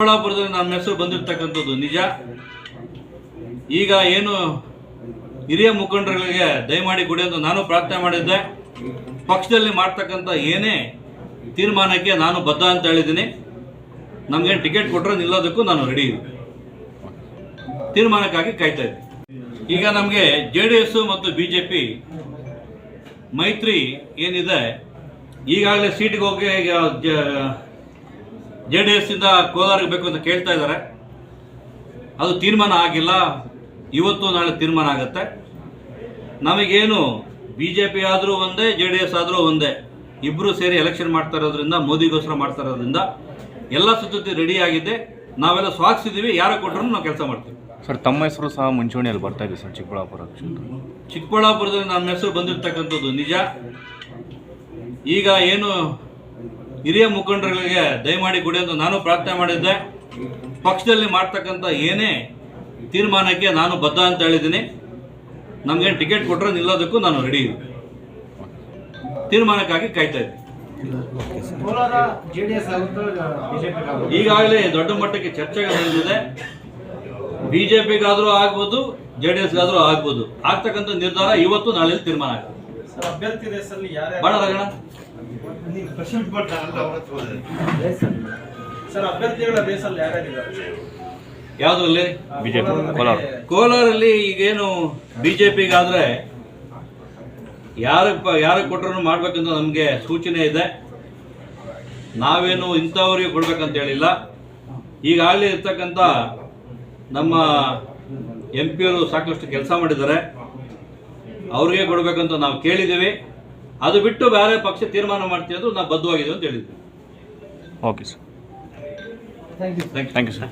ಚಿಕ್ಕಬಳ್ಳಾಪುರದಲ್ಲಿ ನನ್ನ ಹೆಸರು ಬಂದಿರತಕ್ಕಂಥದ್ದು ನಿಜ. ಈಗ ಏನು ಹಿರಿಯ ಮುಖಂಡರುಗಳಿಗೆ ದಯಮಾಡಿ ಕೊಡಿ ಅಂತ ನಾನು ಪ್ರಾರ್ಥನೆ ಮಾಡಿದ್ದೆ. ಪಕ್ಷದಲ್ಲಿ ಮಾಡ್ತಕ್ಕಂಥ ಏನೇ ತೀರ್ಮಾನಕ್ಕೆ ನಾನು ಬದ್ಧ ಅಂತ ಹೇಳಿದ್ದೀನಿ. ನಮಗೆ ಟಿಕೆಟ್ ಕೊಟ್ಟರೆ ನಿಲ್ಲೋದಕ್ಕೂ ನಾನು ರೆಡಿ ತೀರ್ಮಾನಕ್ಕಾಗಿ ಕಾಯ್ತಾ ಇದ್ದೀನಿ. ಈಗ ನಮಗೆ ಜೆ ಡಿ ಎಸ್ ಮತ್ತು ಬಿ ಜೆ ಪಿ ಮೈತ್ರಿ ಏನಿದೆ, ಈಗಾಗಲೇ ಸೀಟಿಗೆ ಹೋಗಿ ಜೆ ಡಿ ಎಸ್ ಇಂದ ಕೋಲಾರಿಗೆ ಬೇಕು ಅಂತ ಕೇಳ್ತಾ ಇದ್ದಾರೆ. ಅದು ತೀರ್ಮಾನ ಆಗಿಲ್ಲ. ಇವತ್ತು ನಾಳೆ ತೀರ್ಮಾನ ಆಗುತ್ತೆ. ನಮಗೇನು ಬಿ ಜೆ ಪಿ ಆದರೂ ಒಂದೇ ಜೆ ಡಿ ಎಸ್ ಆದರೂ ಒಂದೇ. ಇಬ್ಬರು ಸೇರಿ ಎಲೆಕ್ಷನ್ ಮಾಡ್ತಾ ಇರೋದ್ರಿಂದ ಮೋದಿಗೋಸ್ಕರ ಮಾಡ್ತಾ ಇರೋದ್ರಿಂದ ಎಲ್ಲ ಸುತ್ತತಿ ರೆಡಿ ಆಗಿದೆ. ನಾವೆಲ್ಲ ಸ್ವಾಗತಿಸಿದ್ದೀವಿ ಯಾರು ಕೊಟ್ಟರು ನಾವು ಕೆಲಸ ಮಾಡ್ತೀವಿ. ಸರ್ ತಮ್ಮ ಹೆಸರು ಸಹ ಮುಂಚೂಣಿಯಲ್ಲಿ ಬರ್ತಾ ಇದೆ ಸರ್ ಚಿಕ್ಕಬಳ್ಳಾಪುರ ಕ್ಷೇತ್ರ. ಚಿಕ್ಕಬಳ್ಳಾಪುರದಲ್ಲಿ ನನ್ನ ಹೆಸರು ಬಂದಿರತಕ್ಕಂಥದ್ದು ನಿಜ. ಈಗ ಏನು ಹಿರಿಯ ಮುಖಂಡರುಗಳಿಗೆ ದಯಮಾಡಿ ಕೊಡಿ ಅಂತ ನಾನು ಪ್ರಾರ್ಥನೆ ಮಾಡಿದ್ದೆ. ಪಕ್ಷದಲ್ಲಿ ಮಾಡ್ತಕ್ಕಂಥ ಏನೇ ತೀರ್ಮಾನಕ್ಕೆ ನಾನು ಬದ್ಧ ಅಂತ ಹೇಳಿದ್ದೀನಿ. ನಮಗೆ ಟಿಕೆಟ್ ಕೊಟ್ಟರೆ ನಿಲ್ಲೋದಕ್ಕೂ ನಾನು ರೆಡಿ ಇದ್ದೀನಿ. ತೀರ್ಮಾನಕ್ಕಾಗಿ ಕಾಯ್ತಾ ಇದ್ದೀನಿ. ಈಗಾಗಲೇ ದೊಡ್ಡ ಮಟ್ಟಕ್ಕೆ ಚರ್ಚೆಗೆ ನಡೆದಿದೆ. ಬಿ ಜೆ ಪಿಗಾದರೂ ಆಗ್ಬೋದು ಜೆ ಡಿ ಎಸ್ಗಾದರೂ ಆಗ್ಬೋದು. ಆಗ್ತಕ್ಕಂಥ ನಿರ್ಧಾರ ಇವತ್ತು ನಾಳೆ ತೀರ್ಮಾನ ಆಗುತ್ತೆ ಅಭ್ಯರ್ಥಿ ರೇಸಲ್ಲಿ ಸರ್ ಅಭ್ಯರ್ಥಿಗಳ ರೇಸಲ್ಲಿ ಯಾರ್ಯಾರಿದ್ದಾರೆ? ಯಾವುದ್ರಲ್ಲಿ? ಬಿಜೆಪಿ. ಕೋಲಾರ. ಕೋಲಾರಲ್ಲಿ ಈಗೇನು ಬಿಜೆಪಿಗಾದ್ರೆ ಜೆ ಪಿಗಾದರೆ ಯಾರು ಯಾರಿಗೆ ಕೊಟ್ಟರು ಮಾಡ್ಬೇಕಂತ ನಮಗೆ ಸೂಚನೆ ಇದೆ. ನಾವೇನು ಇಂಥವ್ರಿಗೆ ಕೊಡ್ಬೇಕಂತ ಹೇಳಿಲ್ಲ. ಈಗಾಗಲೇ ಇರ್ತಕ್ಕಂಥ ನಮ್ಮ ಎಂ ಪಿಯವರು ಸಾಕಷ್ಟು ಕೆಲಸ ಮಾಡಿದ್ದಾರೆ. ಅವ್ರಿಗೆ ಕೊಡಬೇಕಂತ ನಾವು ಕೇಳಿದ್ದೀವಿ. ಅದು ಬಿಟ್ಟು ಬೇರೆ ಪಕ್ಷ ತೀರ್ಮಾನ ಮಾಡ್ತೀವಿ ಅದು ನಾವು ಬದ್ಧವಾಗಿದ್ದೀವಿ ಅಂತ ಹೇಳಿದ್ವಿ. Okay sir thank you thank you thank you sir